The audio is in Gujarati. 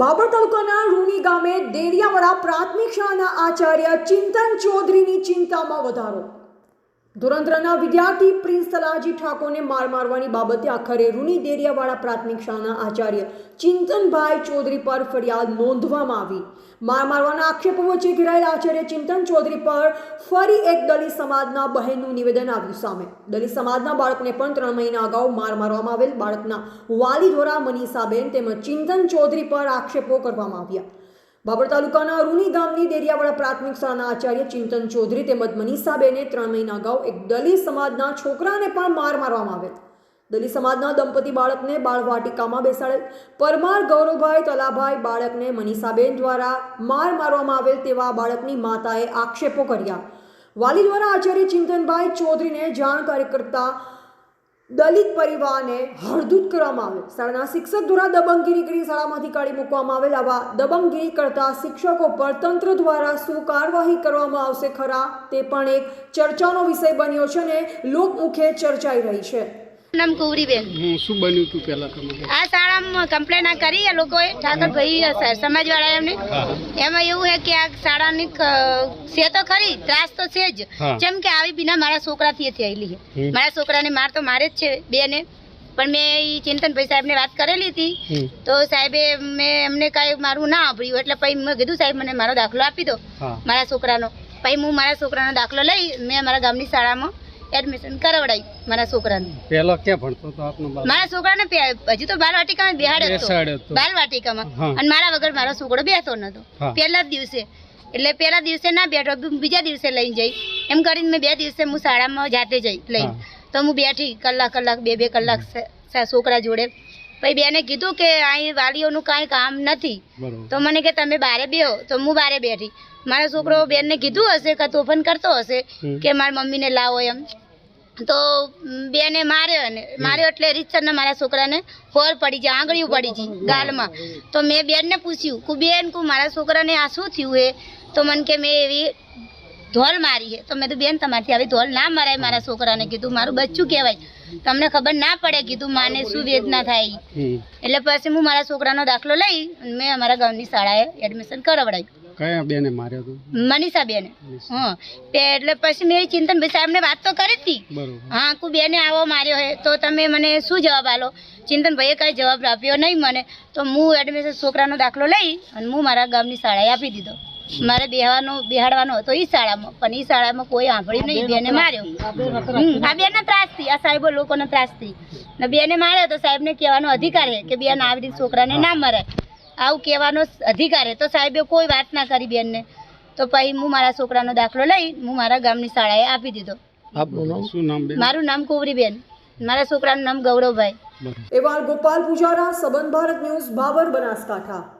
બાબર તાલુકાના રૂની ગામે દેરિયાવાડા પ્રાથમિક શાળાના આચાર્ય ચિંતન ચૌધરીની ચિંતામાં વધારો. ધુરંધરના વિદ્યાર્થી પ્રિન્સ તલાજી ઠાકોરને માર મારવાની બાબતે આખરે રૂની દેરિયાવાળા પ્રાથમિક શાળાના આચાર્ય ચિંતનભાઈ ચૌધરી પર ફરિયાદ નોંધવામાં આવી. માર મારવાના આક્ષેપો વચ્ચે ઘેરાયેલા આચાર્ય ચિંતન ચૌધરી પર ફરી એક દલિત સમાજના બહેનનું નિવેદન આવ્યું સામે. દલિત સમાજના બાળકને પણ ત્રણ મહિના અગાઉ માર મારવામાં આવેલ બાળકના વાલી દ્વારા મનીષાબેન તેમજ ચિંતન ચૌધરી પર આક્ષેપો કરવામાં આવ્યા. બાબર તાલુકાના રૂની ગામની દેરિયાવાડા પ્રાથમિક શાળાના આચાર્ય ચિંતન ચૌધરી તેમજ મનીષાબેને ત્રણ મહિના અગાઉ એક દલિત સમાજના છોકરાને પણ માર મારવામાં આવેલ દલિત સમાજના દંપતી બાળકને બાળવાટિકામાં બેસાડેલ પરમાર ગૌરવભાઈ તલાભાઈ બાળકને મનીષાબેન દ્વારા માર મારવામાં આવેલ તેવા બાળકની માતાએ આક્ષેપો કર્યા. વાલી દ્વારા આચાર્ય ચિંતનભાઈ ચૌધરીને જાણકારી કરતા દલિત પરિવારને હળદૂત કરવામાં આવે. શાળાના શિક્ષક દ્વારા દબંગગીરી કરી શાળામાંથી કાઢી મૂકવામાં આવેલ આવા દબંગગીરી કરતા શિક્ષકો પર તંત્ર દ્વારા શું કાર્યવાહી કરવામાં આવશે ખરા તે પણ એક ચર્ચાનો વિષય બન્યો છે અને લોકમુખે ચર્ચાઈ રહી છે. નામ કુવરીબેન હું શું બન્યું તું પહેલા તમારે આ શાળામાં કમ્પ્લેન કરી લોકોએ ઠાકરભાઈ સમાજવાળા એમને એમાં એવું છે કે આ શાળાની છે તો ખરી ત્રાસ તો છે જ. જેમ કે આવી બીના મારા છોકરાથી થયેલી છે મારા છોકરાને માર તો મારે જ છે બેને. પણ મેં એ ચિંતનભાઈ સાહેબને વાત કરેલી હતી. તો સાહેબે મેં એમને કાંઈ મારું ના સાંભળ્યું. એટલે પછી મેં કીધું સાહેબ મને મારો દાખલો આપી દો મારા છોકરાનો. પછી હું મારા છોકરાનો દાખલો લઈ મેં મારા ગામની શાળામાં એડમિશન કરાવડાવી મારા છોકરાને. પહેલો ક્યાં ભણતો હતો આપનો બાપ? મારા છોકરાને હજી તો બાલ વાટિકામાં બેહાડ્યો હતો. બેસાડ્યો હતો. બાલ વાટિકામાં અને મારા વગર મારો છોકરો બેસતો નતો. પહેલા જ દિવસે. એટલે પહેલા દિવસે ના બેઠો બીજા દિવસે લઈને જઈ. એમ કરીને મેં બે દિવસે હું શાળામાં જાતે જઈ લઈને. તો હું બેઠી કલાક કલાક બે બે કલાક છોકરા જોડે પછી બેને કીધું કે અહીં વાલીઓનું કાંઈ કામ નથી. તો મને કે તમે બારે બેહો. તો હું બારે બેઠી. મારો છોકરો બેનને કીધું હશે કે તોફાન કરતો હશે કે મારી મમ્મીને લાવો એમ. તો બેને માર્યો અને માર્યો એટલે રીતસરના મારા છોકરાને હોર પડી જાય આંગળીઓ પડી ગઈ ગાલમાં. તો મેં બેનને પૂછ્યું કે બેન કું મારા છોકરાને આ શું થયું હે? તો મને કે મેં એવી ધોલ મારી છે તો મેં તો બેન તમારથી આવી ધોલ ના મરાય મારા છોકરાને. કીધું મારું બચ્ચું કહેવાય. તમને ખબર ના પડે કીધું માને શું વેદના થાય. એટલે પછી હું મારા છોકરાનો દાખલો લઈ અને મેં અમારા ગામની શાળાએ એડમિશન કરાવડાવ્યું કયા બેને માર્યો મનીષા. બેને હા એટલે પછી મેં ચિંતનભાઈ સાહેબને વાત તો કરી હતી. હા કુ બેને આવો માર્યો હે તો તમે મને શું જવાબ આલો? ચિંતનભાઈએ કાંઈ જવાબ આપ્યો નહીં મને. તો હું એડમિશન છોકરાનો દાખલો લઈ અને હું મારા ગામની શાળાએ આપી દીધો. મારે બેહવાનો બેહાડવાનો હતો એ શાળામાં પણ એ શાળામાં કોઈ સાંભળ્યું નહીં બેને માર્યો. આ બેને ત્રાસથી આ સાહેબો લોકોને ત્રાસથી. ને બેને માર્યો તો સાહેબને કહેવાનો અધિકાર છે કે બેન આવી રીતે છોકરાને ના મરાય આવું કહેવાનો અધિકાર છે. તો સાહેબે કોઈ વાત ના કરી બેનને. તો પછી હું મારા છોકરાનો દાખલો લઈ હું મારા ગામની શાળાએ આપી દીધો. આપનું નામ? શું બેન? મારું નામ કુંવરીબેન. મારા છોકરાનું નામ ગૌરવભાઈ. એવા ગોપાલ પૂજારા સંબંધ ભારત ન્યૂઝ બાબર બનાસકાંઠા.